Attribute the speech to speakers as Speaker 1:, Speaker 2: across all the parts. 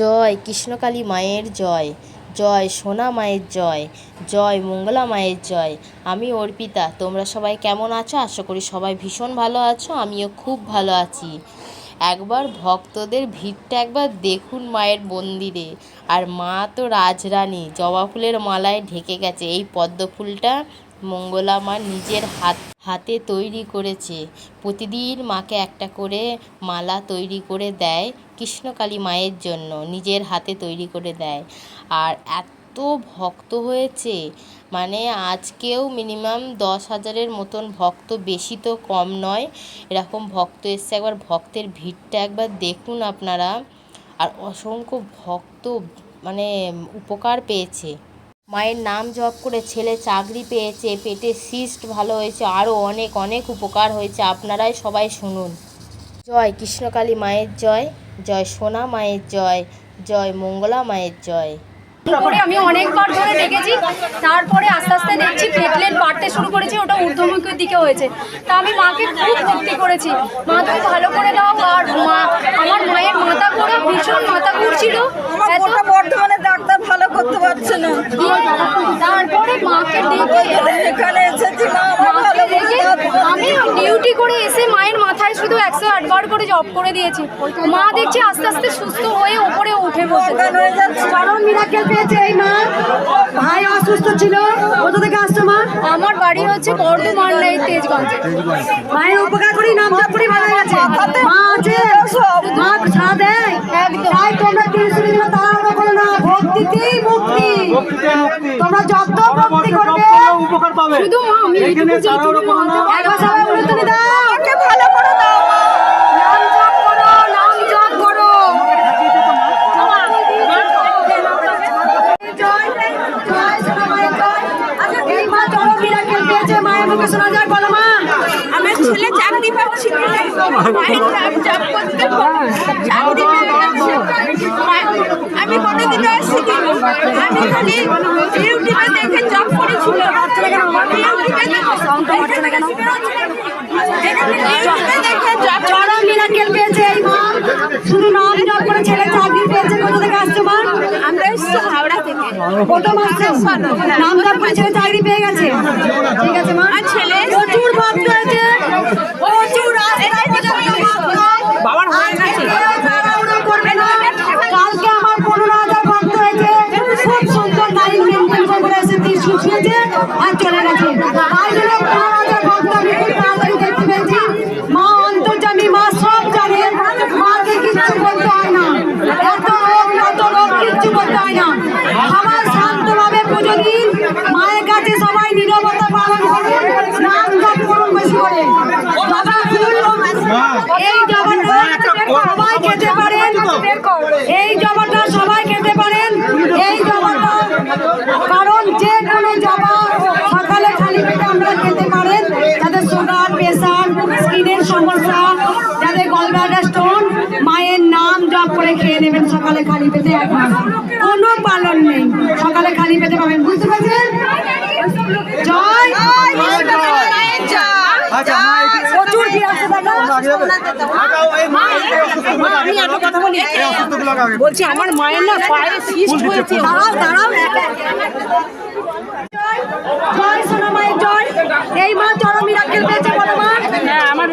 Speaker 1: জয়, কৃষ্ণকালী মায়ের জয় জয় সোনা মায়ের জয় জয় মঙ্গলা মায়ের জয়। আমি অর্পিতা, তোমরা সবাই কেমন আছো? আশা করি সবাই ভীষণ ভালো আছো, আমিও খুব ভালো আছি। একবার ভক্তদের ভিড়টা একবার দেখুন মায়ের মন্দিরে। আর মা তো রাজরানী, জবা ফুলের মালায় ঢেকে গেছে। এই পদ্ম ফুলটা মঙ্গলা মা নিজের হাত, হাতে তৈরি করেছে। প্রতিদিন মাকে একটা করে মালা তৈরি করে দেয়। কৃষ্ণকালী মায়ের জন্য নিজের হাতে তৈরি করে দেয়। আর এত ভক্ত হয়েছে মানে আজকেও মিনিমাম দশ হাজারের মতন ভক্ত, বেশি তো কম নয়। এরকম ভক্ত এসছে, একবার ভক্তের ভিড়টা একবার দেখুন আপনারা। আর অসংখ্য ভক্ত মানে উপকার পেয়েছে। মায়ের নাম জপ করে ছেলে চাকরি পেয়েছে, পেটে সিস্ট ভালো হয়েছে আরও অনেক অনেক উপকার হয়েছে। আপনারাই সবাই শুনুন। জয় কৃষ্ণকালী মায়ের জয় জয় সোনা মায়ের জয় জয় মঙ্গলা মায়ের জয়।
Speaker 2: করে আমি অনেকবার ধরে দেখেছি তারপরে আস্তে আস্তে দেখছি প্লেটলেট বাড়তে শুরু করেছি ওটা ঊর্ধ্বমুখের দিকে হয়েছে। তা আমি মাকে খুব ভক্তি করেছি। মা তুমি ভালো করে দাও আর মা আমার মায়ের মাথা ঘোরা ভীষণ মাথা ঘুরছিল। এত
Speaker 3: গোটা বর্ধমানে ডাক্তার ভালো করতে পারছে না।
Speaker 2: তারপরে মাকে দেখে
Speaker 3: এখানে এসেছি মা
Speaker 2: আমি ডিউটি করে এসে মায়ের মাথায় শুধু একশো আটবার করে জব করে দিয়েছি। মা দেখছি আস্তে আস্তে সুস্থ হয়ে ওপরে উঠে
Speaker 4: মিরাকেল পেয়েছে এই মা। ভাই অসুস্থ ছিল। কোথা থেকে আসছো মা?
Speaker 2: আমার বাড়ি হচ্ছে বর্ধমান এই তেজগঞ্জে।
Speaker 4: মায়ের উপকার করি নাম জপ করি ভালো গেছে মা আছে। মা ছাড়া দেয় তোমরা তোমরা যত ভক্তি করবে।
Speaker 5: উপকার পাবে।
Speaker 2: শুধু মা আমি যেইটুকু মানতে পারি।
Speaker 4: একবার সবাই উলুধ্বনি দাও
Speaker 3: আমাকে ভালো করে দাও।
Speaker 4: নাম জপ করো নাম জপ করো। জয় জয় সোনা মায়ের জয়। এই মা চরম মিরাকেল পেয়েছে মায়ের মুখে শোনা যায় বলো মা।
Speaker 3: আমার ছেলে চাকরি পাচ্ছি চাকরি আমি কোনোদিনও আসিনি আমি খালি ইউটিউবে দেখে জব করেছিল। ইউটিউবে ইউটিউবে দেখে জব
Speaker 4: চরম মিরাকেল পেয়েছে এই মা শুধু নাম জপ করে ছেলে চাকরি পেয়েছে কোথা থেকে আসছো মা
Speaker 3: আমরা এসছি হাওড়া থেকে।
Speaker 4: প্রথম আসছো। নাম জপ করে ছেলে চাকরি পেয়ে গেছে। ঠিক আছে মা।
Speaker 3: আর ছেলে
Speaker 4: প্রচুর ভক্ত সকালে খালি পেটে এক মাস কোনো পালন নেই। সকালে খালি পেটে পাবেন বুঝতে পারছেন? জয় প্রচুর।
Speaker 3: বলছি আমার মায়ের না পায়ে সিস্ট হয়েছে।
Speaker 4: দাঁড়াও দাঁড়াও। জয় সোনা জয়। এই মা চরম মিরাকেল পেয়েছে বলো মা।
Speaker 6: হ্যাঁ আমার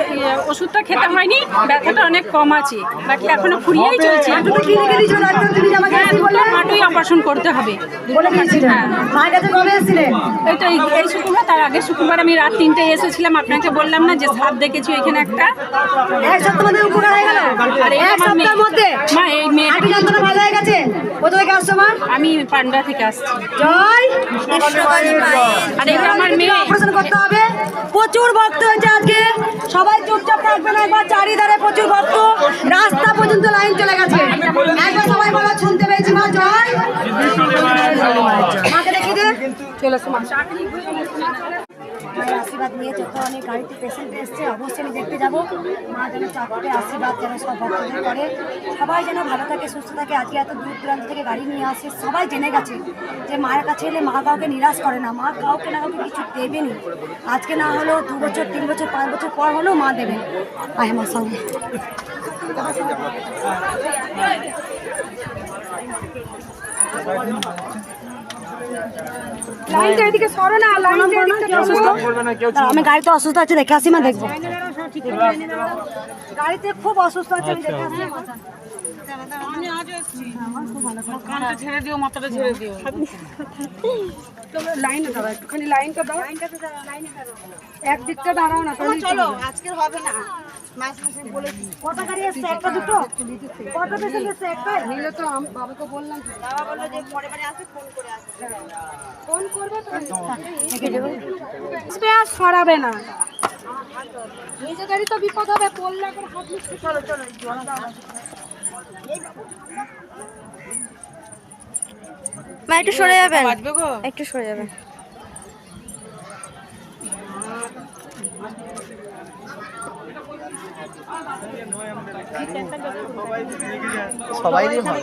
Speaker 6: ওষুধটা খেতে হয়নি ব্যথাটা অনেক কম আছে। বাকি এখনও ফুরিয়েই চলছে।
Speaker 4: কি লিখে দিয়েছ ডাক্তার তুমি আমাকে
Speaker 6: হ্যাঁ
Speaker 4: বললে?
Speaker 6: হাঁটুই অপারেশন করতে হবে।
Speaker 4: বলে দিয়েছিলেন মায়ের কাছে কবে এসেছিলেন
Speaker 6: এই তো এই- এই শুক্রবার তার আগে শুক্রবার আমি রাত তিনটে এসেছিলাম। আপনাকে বললাম না যে সাপ দেখেছি এখানে একটা।
Speaker 4: এক সপ্তাহ মধ্যে উপকার হয়ে গেল?
Speaker 6: আর
Speaker 4: এক সপ্তাহের মধ্যে?
Speaker 6: মা এই মেয়ে
Speaker 4: হাঁটু যন্ত্রণা ভালো হয়ে গেছে? কোথা থেকে আসছো মা?
Speaker 6: আমি পান্ডা থেকে আসছি।
Speaker 4: জয়।
Speaker 6: আর এটা আমার মেয়ে।
Speaker 4: অপারেশন করতে হবে। প্রচুর ভক্ত হয়েছে আজকে। সবাই চুপচাপ থাকবেন একবার চারিধারে প্রচুর ভক্ত। রাস্তা পর্যন্ত লাইন চলে গেছে। একবার সবাই বলা শুনতে পেয়েছি মা জয়। মাকে দেখিয়ে দে। চলে মায়ের আশীর্বাদ নিয়ে যত অনেক গাড়িতে পেশেন্ট এসছে, অবশ্যই আমি দেখতে যাব। মা যেন চারটে আশীর্বাদ যেন সব ভক্তদের করে। সবাই যেন ভালো থাকে, সুস্থ থাকে। আজকে এত দূর দূরান্ত থেকে গাড়ি নিয়ে আসে, সবাই জেনে গেছে যে মায়ের কাছে এলে মা কাউকে নিরাশ করে না, মা কাউকে না কাউকে কিছু দেবেনি। আজকে না হলেও দু বছর, তিন বছর, পাঁচ বছর পর হলেও মা দেবে আয় সঙ্গে।
Speaker 2: লাইনটা এদিকে সরো না লাইনটা
Speaker 4: আমি গাড়িতে অসুস্থ আছে দেখে আসি মানে দেখব। গাড়িতে খুব অসুস্থ আছে আমি দেখে আসি
Speaker 2: তোমরা লাইনে দাঁড়াও একটুখানি লাইনটা দাও। একদিকটা দাঁড়াও না চলো
Speaker 3: আজকের হবে না। মাস মাসে বলে
Speaker 4: কটা গাড়ি এসছে? একটা দুটো? কটা পেশেন্ট এসছে? একটা?
Speaker 2: নিলে তো বাবাকে বললাম
Speaker 3: বাবা বলল যে পরে বারে আসে ফোন করে আসবে।
Speaker 2: ফোন করবে তো? সরাবে না। নিজেদেরই তো বিপদ হবে পড়লে এখন হাত মুখে চলো চলো
Speaker 3: মা একটু সরে যাবেন? একটু সরে যাবেন।
Speaker 5: সবাইরই ভালো।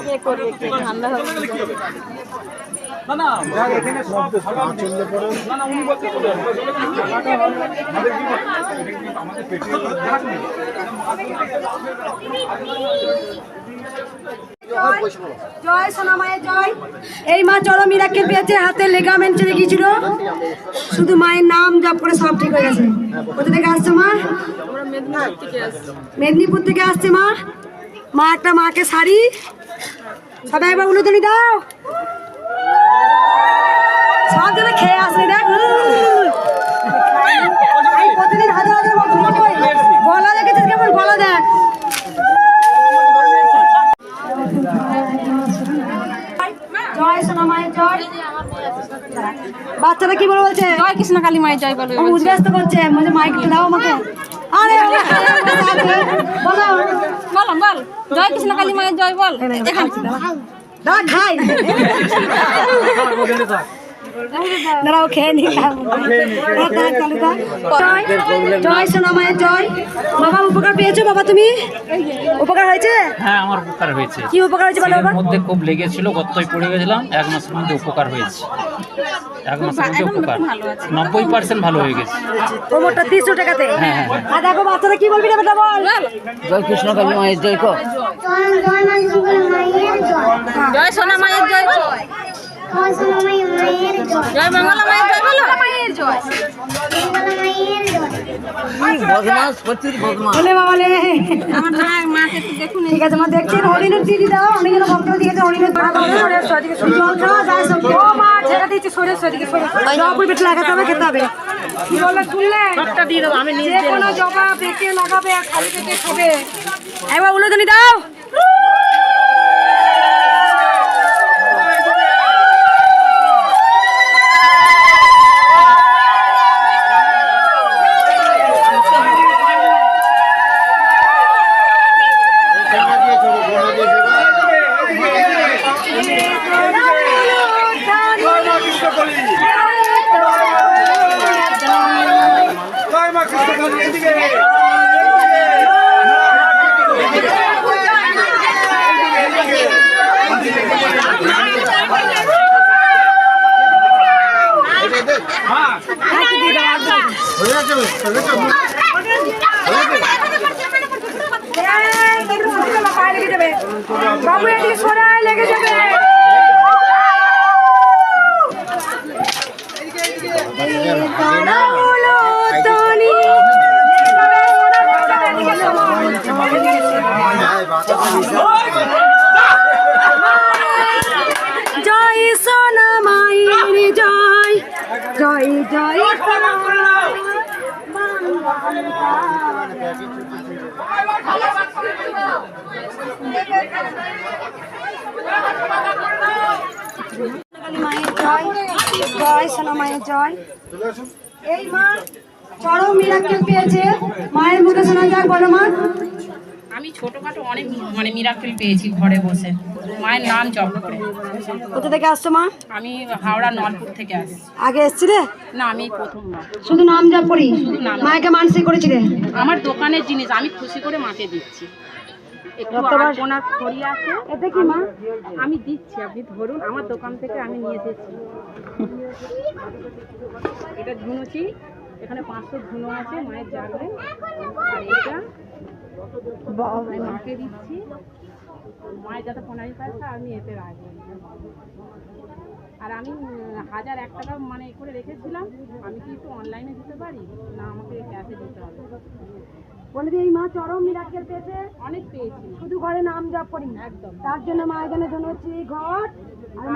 Speaker 4: জয় সোনা মায়ের জয়। এই মা চরম মিরাক্কেল পেয়েছে হাতে লেগামেন্ট চলে গিয়েছিল। শুধু মায়ের নাম জপ করে সব ঠিক হয়ে গেছে। কোথা থেকে আসছে মা? মেদিনীপুর থেকে আসছে। মা। মা একটা মাকে শাড়ি। সবাই এবার উলুদনি দাও। সব জনে খেয়ে আসলে দেখ প্রতিদিন হাজার হাজার গলা দেখেছিস কেমন গলা দেখ জয় সোনা মায়ের জয় বাচ্চারা কি বলে বলছে
Speaker 6: জয় কৃষ্ণ কালী মায়ের জয় বলো
Speaker 4: ও উদ্ব্যস্ত করছে মানে মাইক দাও আমাকে আরে বলো
Speaker 6: বল বল জয় কৃষ্ণ কালী মায়ের জয় বল
Speaker 4: দা খাই। দাঁড়াও খেয়ে নি জয় জয় জয়। বাবা উপকার পেয়েছ? বাবা তুমি? উপকার হয়েছে?
Speaker 7: হ্যাঁ আমার উপকার হয়েছে।
Speaker 4: কি উপকার হয়েছে বলো
Speaker 7: এর
Speaker 4: বাবা?
Speaker 7: মধ্যে খুব লেগেছিল গত্তই পড়ে গেছিলাম এক মাসের মধ্যে উপকার হয়েছে। এক মাসের মধ্যে উপকার। নব্বই পার্সেন্ট ভালো হয়ে গেছে।
Speaker 4: কোমরটা তিনশো টাকাতে?
Speaker 7: হ্যাঁ, হ্যাঁ, হ্যাঁ।
Speaker 4: আর দেখো বাচ্চারা কি বলবি রে বেটা বল।
Speaker 7: জয় কৃষ্ণ কালী মায়ের জয় কর।
Speaker 6: জয় সোনা মায়ের জয়। জয় মঙ্গলা মায়ের জয় বলো মায়ের জয়
Speaker 7: বদমাস প্রচুর বদমাস
Speaker 4: বলে বাবা লে
Speaker 6: আমার মা মাকে দেখুন
Speaker 4: ঠিক আছে মা দেখছেন হরিণের দিদি দাও অনেক জন ভক্ত দিয়েছে হরিণের জল খাওয়া যায় সব ও মা ছেড়ে দিচ্ছি সরে সরে সরে জবা পেট লাগাতে হবে খেতে হবে
Speaker 2: কি বলে শুনলে যে কোনো জবা পেটে লাগাবে আর খালি পেটে খাবে
Speaker 4: একবার উলোদনি দাও
Speaker 2: বাবু এদিকে সরে আয় লেগে যাবে
Speaker 4: জয় সোনা মায়ের জয় জয় জয় সোনা মায়ের জয় জয় সোনা মায়ের জয় এই মা চরম মিরাক্কেল পেয়েছে। মায়ের মুখে শোনা যাক বলো মা।
Speaker 6: আমি ছোটখাটো অনেক মানে মিরাকেল পেয়েছি ঘরে বসে। মায়ের নাম জপ করে।
Speaker 4: কোথা থেকে আসছো মা?
Speaker 6: আমি হাওড়া নলপুর থেকে আসছি।
Speaker 4: আগে এসছিলে?
Speaker 6: না আমি এই প্রথমবার
Speaker 4: শুধু নাম জপ করি? মায়েকে মানসিক করেছিলে?
Speaker 6: আমার দোকানের জিনিস আমি খুশি করে মাকে দিচ্ছি। খড়ি আছে।
Speaker 4: কি মা?
Speaker 6: আমি দিচ্ছি আপনি ধরুন আমার দোকান থেকে আমি নিয়ে এসেছি। এটা ধুনুচি এখানে পাঁচশো ধুনো আছে মায়ের জাগরে। আর এটা আমি মাকে দিচ্ছি। মায়ের যাতে পনেরো পয়সা আমি এতে রাজি আর আমি হাজার এক টাকা মানে করে রেখেছিলাম। আমি কি একটু অনলাইনে দিতে পারি? না আমাকে ক্যাশে দিতে হবে।
Speaker 4: বলে এই মা চরম পেয়েছে।
Speaker 6: অনেক পেয়েছি।
Speaker 4: শুধু ঘরে নাম জপ করি
Speaker 6: একদম।
Speaker 4: তার জন্য মায়ের জন্য হচ্ছে। এই ঘর আর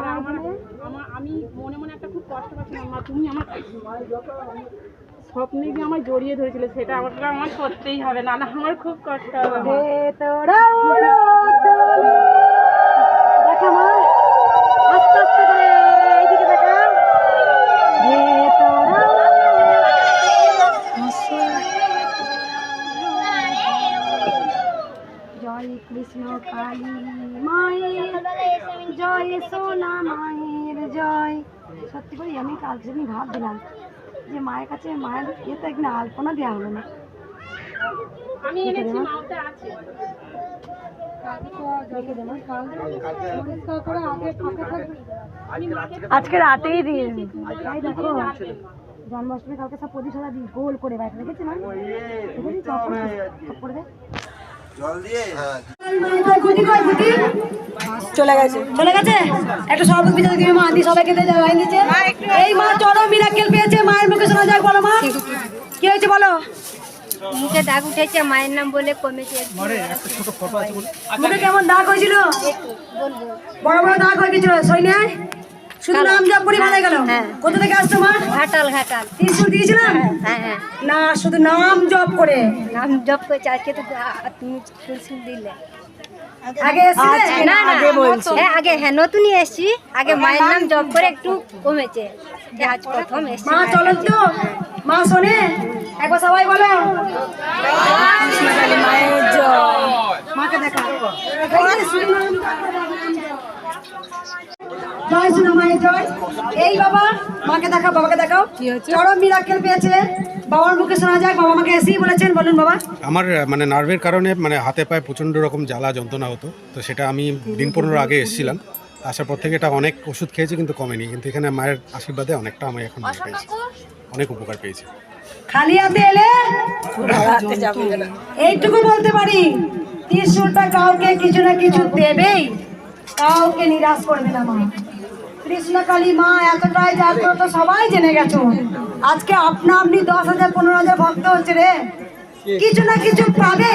Speaker 6: আমি মনে মনে একটা খুব কষ্ট পাচ্ছিলাম। মা তুমি আমার স্বপ্নে গিয়ে আমার জড়িয়ে ধরেছিল সেটা আমার আমার করতেই হবে না। না আমার খুব কষ্ট হবে। মা।
Speaker 4: ভেতরা উড়ো তুমি। দেখা মা আস্তে আস্তে করে এইদিকে দেখা ভেতরা জয় কৃষ্ণ কালী মায়ের জয় সোনা মায়ের জয় সত্যি করে আমি কাল সেদিন ভাবছিলাম যে মায়ের কাছে মায়ের ইয়েতে একদিন আলপনা দেওয়া হলো না।
Speaker 6: আমি এনেছি মাওতে আছে।
Speaker 4: আজকে রাতেই দিয়ে দেখো জন্মাষ্টমী কালকে সব প্রদীপ সাদা দিই গোল করে বাইরে রেখেছি না দেখেছি চপ করে চপ করে দে চলে গেছে। চলে গেছে? একটা মা সবাইকে দিয়ে দিয়েছে এই মা চরম মিরাক্কেল পেয়েছে মায়ের মুখে শোনা যাক বলো মা। কি হয়েছে বলো?
Speaker 2: মুখে দাগ উঠেছে মায়ের নাম বলে কমেছে।
Speaker 4: মুখে কেমন দাগ হয়েছিল? বড় বড় দাগ হয়ে গেছিল সৈন্যায় শুধু নাম জপ করে ভালো গেল কোথা থেকে আসছো মা?
Speaker 2: ঘাটাল ঘাটাল।
Speaker 4: ত্রিশুল দিয়েছিলাম?
Speaker 2: হ্যাঁ হ্যাঁ
Speaker 4: না শুধু নাম জপ করে।
Speaker 2: নাম জপ করেছে আজকে তো তুমি দিলে।
Speaker 4: আগে
Speaker 2: না না হ্যাঁ আগে হ্যাঁ নতুনই এসছি। আগে মায়ের নাম জপ করে একটু কমেছে। আজ প্রথম এসছি
Speaker 4: মা তো। মা শোনে। একবার সবাই বলো। মায়ের জয় মাকে দেখা। জয় সোনা মায়ের জয়। এই বাবা মাকে দেখাও বাবাকে দেখাও। চরম মিরাক্কেল পেয়েছে। বাবার মুখে শোনা যায় বাবা আমাকে এসেই বলেছেন বলুন বাবা।
Speaker 8: আমার মানে নার্ভের কারণে মানে হাতে পায়ে প্রচণ্ড রকম জ্বালা যন্ত্রণা হতো। তো সেটা আমি দিন পনেরো আগে এসেছিলাম। আসার পর থেকে এটা অনেক ওষুধ খেয়েছি কিন্তু কমেনি। কিন্তু এখানে মায়ের আশীর্বাদে অনেকটা আমি এখন ভালো পেয়েছি। অনেক উপকার পেয়েছি।
Speaker 4: খালি হাতে এলে? এইটুকু বলতে পারি ত্রিশুলটা কাউকে কিছু না কিছু দেবেই। কাউকে নিরাশ করবে না, মা। কৃষ্ণ কালী মা, এতটাই জাগ্রত, সবাই জেনে গেছো। আজকে আপনা আপনি দশ হাজার, পনেরো হাজার ভক্ত হচ্ছে রে। কিছু না কিছু পাবে।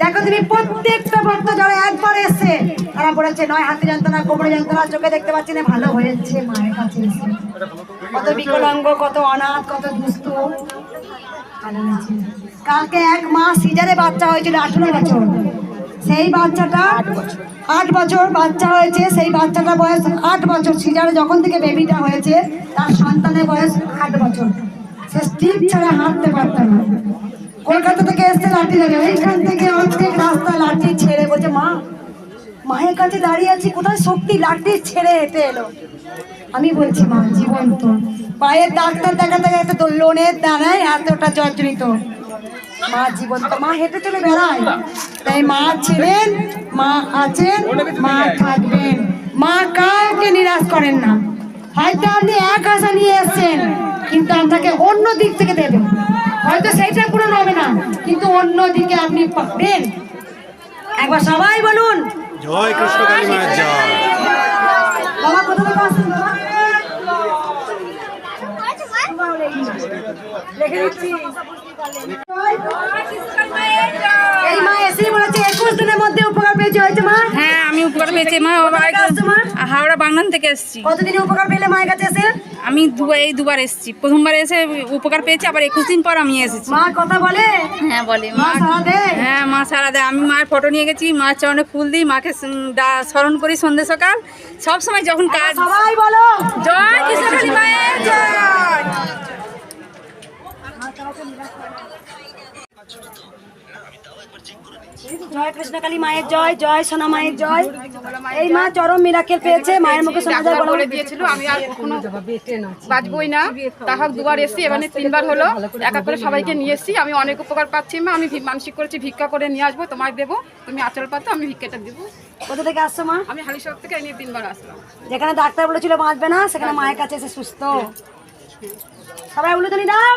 Speaker 4: দেখো তুমি, প্রত্যেকটা ভক্ত যারা একবার এসছে। তারা বলেছে, নয়, হাতে যন্ত্রণা, কোমরে যন্ত্রণা, চোখে দেখতে পাচ্ছি না। ভালো হয়েছে, মায়ের কাছে কত বিকলাঙ্গ, কত অনাথ, কত দুস্থ। কালকে এক মাস সিজারে বাচ্চা হয়েছিল, আঠেরো বছর। সেই বাচ্চাটা আট বছর বাচ্চা হয়েছে, সেই বাচ্চাটার বয়স আট বছর। সিজারে যখন থেকে বেবিটা হয়েছে, তার সন্তানের বয়স আট বছর। সে স্টিক ছাড়া হাঁটতে পারত না। কলকাতা থেকে এসছে লাঠি লাগে এইখান থেকে অর্ধেক রাস্তা লাঠি ছেড়ে বলছে, মা, মায়ের কাছে দাঁড়িয়ে আছি, কোথায় শক্তি লাঠি ছেড়ে হেঁটে এলো? আমি বলছি, মা জীবন তো পায়ের ডাক্তার দেখাতে দেখাতে তো লোনের দাঁড়ায় এতটা জর্জরিত মা জীবন তো মা, হেঁটে চলে বেড়ায়। তাই মা ছিলেন মা আছেন মা থাকবেন। মা কাউকে নিরাশ করেন না। হয়তো আপনি এক আশা নিয়ে এসছেন কিন্তু আপনাকে অন্য দিক থেকে দেবেন। হয়তো সেইটা পূরণ হবে না কিন্তু অন্য দিকে আপনি পাবেন। একবার সবাই বলুন।
Speaker 8: জয় কৃষ্ণ কালী মায়ের জয়।
Speaker 4: বাবা কোথা থেকে আসছেন বাবা এই মা এসেই বলেছে একুশ দিনের মধ্যে উপকার পেয়েছে হয়েছে মা?
Speaker 6: হ্যাঁ আমি উপকার পেয়েছি মা। হাওড়া থেকে এসেছি।
Speaker 4: কতদিনে উপকার পেলে মায়ের কাছে এসে?
Speaker 6: আমি দুবার এই দুবার এসেছি। প্রথমবার এসে উপকার পেয়েছি আবার একুশ দিন পর আমি এসেছি।
Speaker 4: মা কথা বলে?
Speaker 6: হ্যাঁ বলে
Speaker 4: মা
Speaker 6: হ্যাঁ মা সারা দেয় আমি মায়ের ফটো নিয়ে গেছি মার চরণে ফুল দিই মাকে স্মরণ করি সন্ধ্যে সকাল। সব সময় যখন কাজ
Speaker 4: সবাই বলো।
Speaker 6: জয় মায়ের জয়।
Speaker 4: জয় কৃষ্ণকালী মায়ের জয় জয় সোনা মায়ের জয়। এই মা চরম মিরাকেল পেয়েছে মায়ের মুখে যায় বলে
Speaker 9: দিয়েছিল আমি আর কখনো বাঁচবই না। তাহোক দুবার এসছি এবারে তিনবার হলো। একা করে সবাইকে নিয়ে এসছি। আমি অনেক উপকার পাচ্ছি মা। আমি মানসিক করেছি ভিক্ষা করে নিয়ে আসব তোমায় দেবো। তুমি আচল পাতো আমি ভিক্ষাটা দেবো।
Speaker 4: কোথা থেকে আসছো মা?
Speaker 9: আমি হালিশহর থেকে নিয়ে তিনবার আসলাম।
Speaker 4: যেখানে ডাক্তার বলেছিল বাঁচবে না সেখানে মায়ের কাছে এসে সুস্থ। সবাই উলু উলুতলি দাও।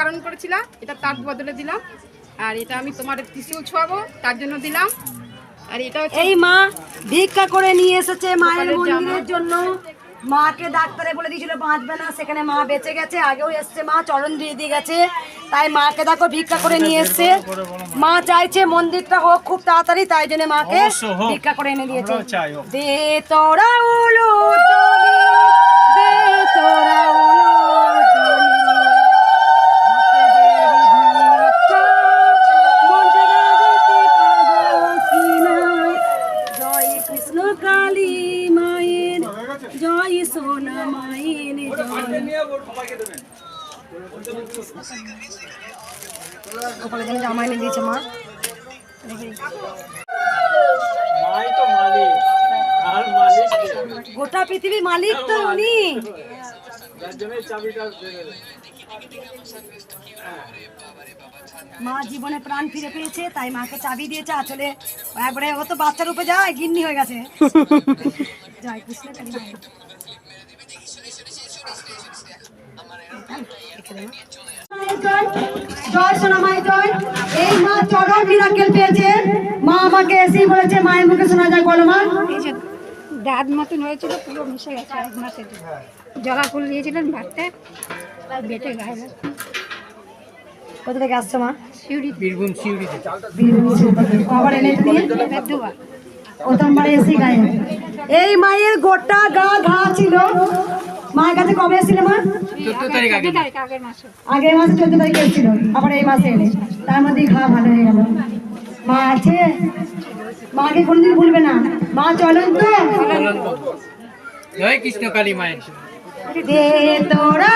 Speaker 9: বারণ করেছিলাম। এটা তার বদলে দিলাম। আর এটা আমি তোমার ত্রিশূল ছোয়াবো তার জন্য দিলাম। আর এটা
Speaker 4: এই মা ভিক্ষা করে নিয়ে এসেছে মায়ের মন্দিরের জন্য। মাকে ডাক্তারে বলে দিয়েছিল বাঁচবে না সেখানে মা বেঁচে গেছে আগেও এসছে মা চরণ দিয়ে দিয়ে গেছে তাই মাকে দেখো ভিক্ষা করে নিয়ে এসছে। মা চাইছে মন্দিরটা হোক খুব তাড়াতাড়ি তাই জন্য মাকে ভিক্ষা করে এনে দিয়েছে। দে তোরা উলু দনি, দে তোরা উলু দনি। জয় কৃষ্ণ কালী মায়ের জয় সোনা মায়ের জয় গোপালের জন্য জামা এনে দিয়েছে মা। গোটা পৃথিবীর মালিক তো উনি। মা জীবনে প্রাণ ফিরে পেয়েছে তাই মাকে চাবি দিয়েছে আসলে একবারে ও তো বাচ্চার উপরে যায় গিন্নি হয়ে গেছে। জয় কৃষ্ণ কালী জয় জয় এই মা চরম মিরাকেল পেয়েছে। মা আমাকে এসেই বলেছে মায়ের মুখে শোনা যায়
Speaker 2: দাঁত মতন হয়েছিল পুরো মিশে গেছে এক মাসে। জবা ফুল দিয়েছিলেন ভাতটা বেটে গায়ে।
Speaker 4: কোথা থেকে আসছো মা?
Speaker 2: শিউরি
Speaker 7: বীরভূম সিউড়ি
Speaker 4: আবার এনে দিয়ে প্রথমবার এসে গায়ে। এই মায়ের গোটা গা ঘা ছিল। মায়ের কাছে কবে এসেছিলে মা?
Speaker 7: চোদ্দ তারিখ আগে
Speaker 2: আগের মাসে।
Speaker 4: আগের মাসে চোদ্দ তারিখ এসেছিল আবার এই মাসে এলে। তার মধ্যেই ঘা ভালো হয়ে গেল। মা আছে? মাকে কোনোদিন ভুলবে না। মা চলন তো
Speaker 7: জয় কৃষ্ণ কালী মায়ের
Speaker 4: দে তোরা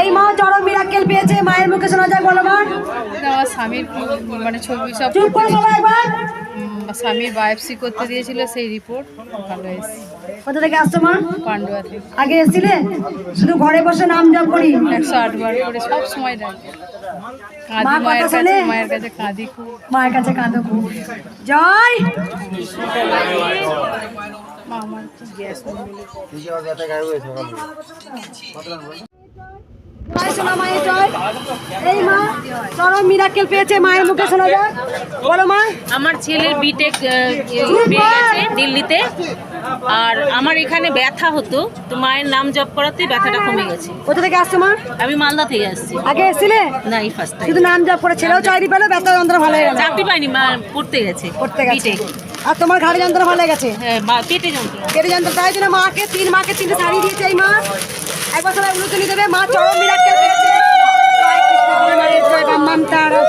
Speaker 4: এই মা চরম মিরাক্কেল পেয়েছে মায়ের মুখে শোনা যায় বলো মা।
Speaker 6: স্বামীর মানে ছবি সব
Speaker 4: চুপ করে একবার।
Speaker 6: স্বামীর বায়োপসি করতে দিয়েছিল সেই রিপোর্ট ভালো এসেছে।
Speaker 4: কোথা থেকে আসছো মা?
Speaker 6: পান্ডুয়া থেকে।
Speaker 4: আগে এসেছিলে? শুধু ঘরে বসে নাম জপ করি?
Speaker 6: একশো আট বার করে সব সময় ডাকে কাঁদি মায়ের কাছে মায়ের কাছে কাঁদি খুব।
Speaker 4: মায়ের কাছে কাঁদো খুব। জয়!
Speaker 6: আমার গ্যাস
Speaker 4: মায়ের এই মা চরম মিরাক্কেল পেয়েছে মায়ের মুখে শোনা যায় বলো মা
Speaker 10: আমার ছেলের বিটেক। গেছে দিল্লিতে। আর আমার এখানে ব্যথা হতো তো মায়ের নাম জপ করাতে ব্যথাটা কমে গেছে।
Speaker 4: কোথা থেকে আসছো মা?
Speaker 10: আমি মালদা থেকে আসছি।
Speaker 4: আগে এসেছিলে?
Speaker 10: না এই ফার্স্ট টাইম
Speaker 4: শুধু নাম জপ করে ছেলেও চাকরি পেল ব্যথা যন্ত্রণা ভালো হয়ে গেল।
Speaker 10: চাকরি পাইনি মা পড়তে গেছে।
Speaker 4: করতে গেছে।
Speaker 10: বিটেক
Speaker 4: আর তোমার ঘাড়ে যন্ত্রণা ভালো হয়ে গেছে?
Speaker 10: হ্যাঁ পেটে যন্ত্রণা।
Speaker 4: কেটে যন্ত্র তাই জন্য মাকে তিন মাকে তিনটে শাড়ি দিয়েছে এই মা একবার সবাই উলুতনি দেবে মা চরম মিরাক্কেল পেয়েছে। জয় কৃষ্ণ জয় বাম তারা